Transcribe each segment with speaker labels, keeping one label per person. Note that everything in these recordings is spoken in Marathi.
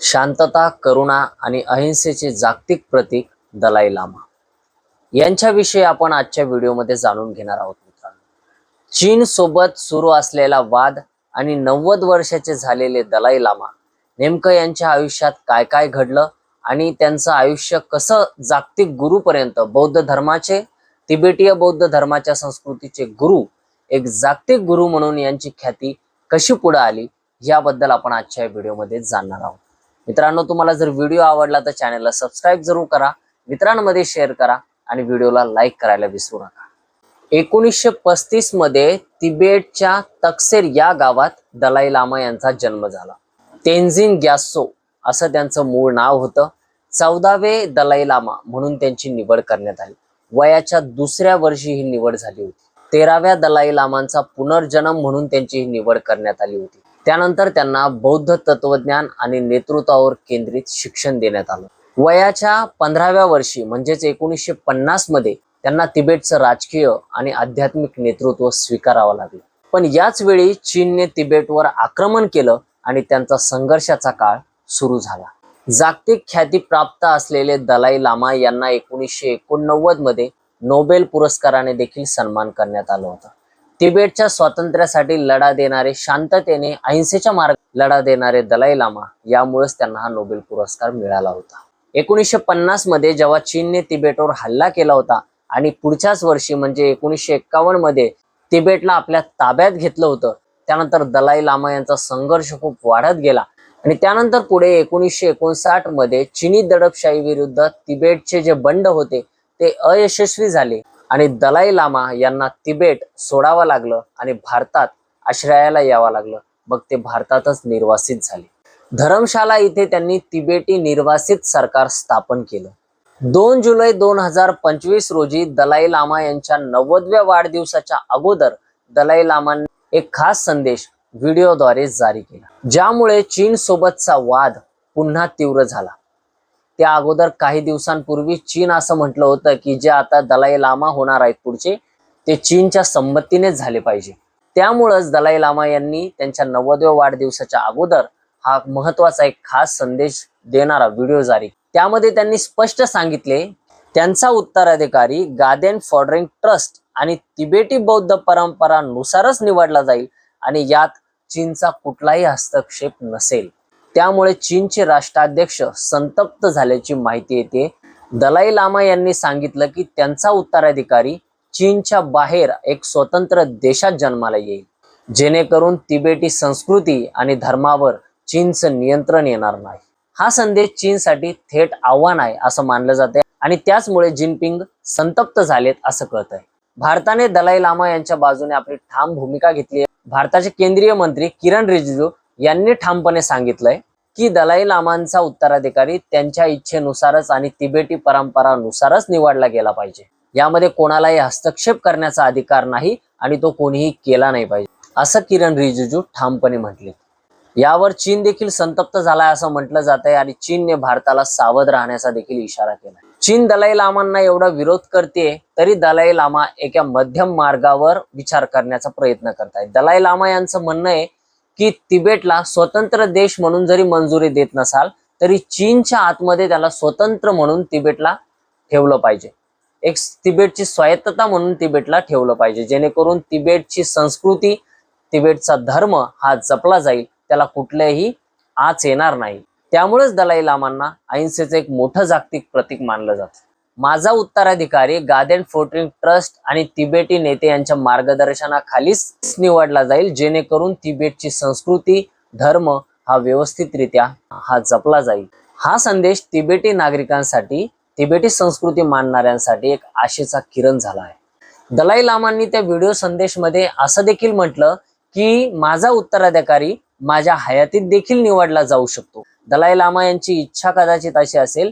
Speaker 1: शांतता करुणा आणि अहिंसेचे जागतिक प्रतीक दलाई लामा. यांच्याविषयी आपण आजच्या व्हिडिओमध्ये जाणून घेणार आहोत मित्रांनो. चीन सोबत सुरू असलेला वाद आणि नव्वद वर्षाचे झालेले दलाई लामा नेमकं यांच्या आयुष्यात काय काय घडलं आणि त्यांचं आयुष्य कसं जागतिक गुरुपर्यंत बौद्ध धर्माचे तिबेटीय बौद्ध धर्माच्या संस्कृतीचे गुरु एक जागतिक गुरु म्हणून यांची ख्याती कशी पुढे आली याबद्दल आपण आजच्या व्हिडिओमध्ये जाणणार आहोत. मित्रांनो तुम्हाला जर व्हिडिओ आवडला तर चॅनलला सबस्क्राईब जरूर करा. मित्रांमध्ये शेअर करा आणि व्हिडिओला लाईक करायला विसरू नका. एकोणीसशे पस्तीसमध्ये तिबेटच्या तक्सेर या गावात दलाई लामा यांचा जन्म झाला. तेन्झिन ग्यासो असं त्यांचं मूळ नाव होतं. चौदावे दलाई लामा म्हणून त्यांची निवड करण्यात आली. वयाच्या दुसऱ्या वर्षी ही निवड झाली होती. तेराव्या दलाई लामांचा पुनर्जन्म म्हणून त्यांची ही निवड करण्यात आली होती. त्यानंतर त्यांना बौद्ध तत्वज्ञान आणि नेतृत्वावर केंद्रित शिक्षण देण्यात आलं. वयाच्या पंधराव्या वर्षी म्हणजेच एकोणीसशे पन्नासमध्ये त्यांना तिबेटचं राजकीय आणि आध्यात्मिक नेतृत्व स्वीकारावं लागलं. पण याच वेळी चीनने तिबेटवर आक्रमण केलं आणि त्यांचा संघर्षाचा काळ सुरू झाला. जागतिक ख्याती प्राप्त असलेले दलाई लामा यांना एकोणीसशे एकोणनव्वदमध्ये नोबेल पुरस्काराने देखील सन्मान करण्यात आला होता. तिबेटच्या स्वातंत्र्यासाठी लढा देणारे शांततेने अहिंसेच्या मार्ग लढा देणारे दलाई लामा यामुळेच त्यांना हा नोबेल पुरस्कार मिळाला होता. एकोणीसशे पन्नासमध्ये जेव्हा चीनने तिबेटवर हल्ला केला होता आणि पुढच्याच वर्षी म्हणजे एकोणीसशे एक्कावन्नमध्ये तिबेटला आपल्या ताब्यात घेतलं होतं त्यानंतर दलाई लामा यांचा संघर्ष खूप वाढत गेला आणि त्यानंतर पुढे एकोणीसशे एकोणसाठमध्ये चिनी दडपशाही विरुद्ध तिबेटचे जे बंड होते ते अयशस्वी झाले. आणि दलाई लामा यांना तिबेट सोडावं लागलं आणि भारतात आश्रयाला यावं लागलं. मग ते भारतातच निर्वासित झाले. धरमशाला इथे त्यांनी तिबेटी निर्वासित सरकार स्थापन केलं. दोन जुलै दोन हजार पंचवीस रोजी दलाई लामा यांच्या नव्वदव्या वाढदिवसाच्या अगोदर दलाई लामांनी एक खास संदेश व्हिडिओद्वारे जारी केला. ज्यामुळे चीन सोबतचा वाद पुन्हा तीव्र झाला. त्या अगोदर काही दिवसांपूर्वी चीन असं म्हटलं होतं की जे आता दलाई लामा होणार आहेत पुढचे ते चीनच्या संमतीनेच झाले पाहिजे. त्यामुळंच दलाई लामा यांनी त्यांच्या नव्वदव्या वाढदिवसाच्या अगोदर हा महत्त्वाचा एक खास संदेश देणारा व्हिडिओ जारी त्यामध्ये त्यांनी स्पष्ट सांगितले त्यांचा उत्तराधिकारी गादेन फॉडरिंग ट्रस्ट आणि तिबेटी बौद्ध परंपरानुसारच निवडला जाईल आणि यात चीनचा कुठलाही हस्तक्षेप नसेल. त्यामुळे चीनचे राष्ट्राध्यक्ष संतप्त झाल्याची माहिती येते. दलाई लामा यांनी सांगितलं की त्यांचा उत्तराधिकारी चीनच्या बाहेर एक स्वतंत्र देशात जन्माला येईल. जेणेकरून तिबेटी संस्कृती आणि धर्मावर चीनचं नियंत्रण येणार नाही. हा संदेश चीनसाठी थेट आव्हान आहे असं मानलं जाते आणि त्याचमुळे जिनपिंग संतप्त झालेत असं कळत आहे. भारताने दलाई लामा यांच्या बाजूने आपली ठाम भूमिका घेतली आहे. भारताचे केंद्रीय मंत्री किरण रिजिजू यांनी ठामपणे सांगितलंय की दलाई लामांचा उत्तराधिकारी त्यांच्या इच्छेनुसारच आणि तिबेटी परंपरानुसारच निवडला गेला पाहिजे. यामध्ये कोणालाही हस्तक्षेप करण्याचा अधिकार नाही आणि तो कोणीही केला नाही पाहिजे असं किरण रिजिजू ठामपणे म्हटले. यावर चीन देखील संतप्त झालाय असं म्हटलं जात आहे आणि चीनने भारताला सावध राहण्याचा देखील इशारा केला चीन दलाई लामांना एवढा विरोध करते तरी दलाई लामा एका मध्यम मार्गावर विचार करण्याचा प्रयत्न करतायत. दलाई लामा यांचं म्हणणं आहे की तिबेटला स्वतंत्र देश म्हणून जरी मंजुरी देत नसाल तरी चीनच्या आतमध्ये त्याला स्वतंत्र म्हणून तिबेटला ठेवलं पाहिजे. एक तिबेटची स्वायत्तता म्हणून तिबेटला ठेवलं पाहिजे. जेणेकरून तिबेटची संस्कृती तिबेटचा धर्म हा जपला जाईल. त्याला कुठल्याही आच येणार नाही. त्यामुळेच दलाई लामांना अहिंसेचं एक मोठं जागतिक प्रतीक मानलं जातं. माझा उत्तराधिकारी गादेन फोर्टरिंग ट्रस्ट आणि तिबेटी नेते यांच्या मार्गदर्शनाखालीच निवडला जाईल जेणेकरून तिबेटची संस्कृती धर्म हा व्यवस्थितरित्या हा जपला जाईल. हा संदेश तिबेटी नागरिकांसाठी तिबेटी संस्कृती मानणाऱ्यांसाठी एक आशेचा किरण झाला आहे. दलाई लामांनी त्या व्हिडिओ संदेशमध्ये असं देखील म्हटलं की माझा उत्तराधिकारी माझ्या हयातीत देखील निवडला जाऊ शकतो. दलाई लामा यांची इच्छा कदाचित अशी असेल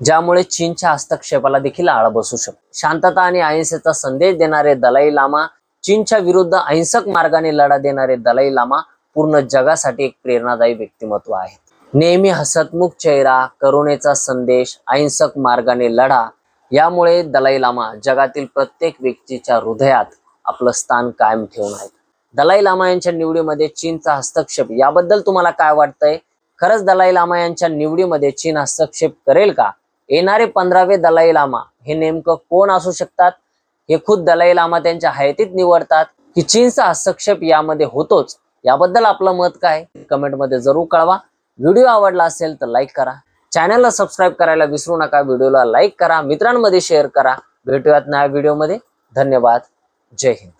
Speaker 1: ज्यामुळे चीनच्या हस्तक्षेपाला देखील आळा बसू शकतो. शांतता आणि अहिंसेचा संदेश देणारे दलाई लामा चीनच्या विरुद्ध अहिंसक मार्गाने लढा देणारे दलाई लामा पूर्ण जगासाठी एक प्रेरणादायी व्यक्तिमत्व आहे नेहमी हसतमुख चेहरा करुणेचा संदेश अहिंसक मार्गाने लढा यामुळे दलाई लामा जगातील प्रत्येक व्यक्तीच्या हृदयात आपलं स्थान कायम ठेवून आहेत. दलाई लामा यांच्या निवडीमध्ये चीनचा हस्तक्षेप याबद्दल तुम्हाला काय वाटतंय? खरंच दलाई लामा यांच्या निवडीमध्ये चीन हस्तक्षेप करेल का? येणारे पंधरावे दलाई लामा हे नेमकं कोण असू शकतात? हे खुद दलाई लामा त्यांच्या हयातीत निवडतात की चीनचा हस्तक्षेप यामध्ये होतोच? याबद्दल आपलं मत काय? कमेंटमध्ये जरूर कळवा. व्हिडिओ आवडला असेल तर लाईक करा. चॅनलला सबस्क्राईब करायला विसरू नका. व्हिडिओला लाईक करा. मित्रांमध्ये शेअर करा. भेटूयात नव्या व्हिडिओमध्ये. धन्यवाद. जय हिंद.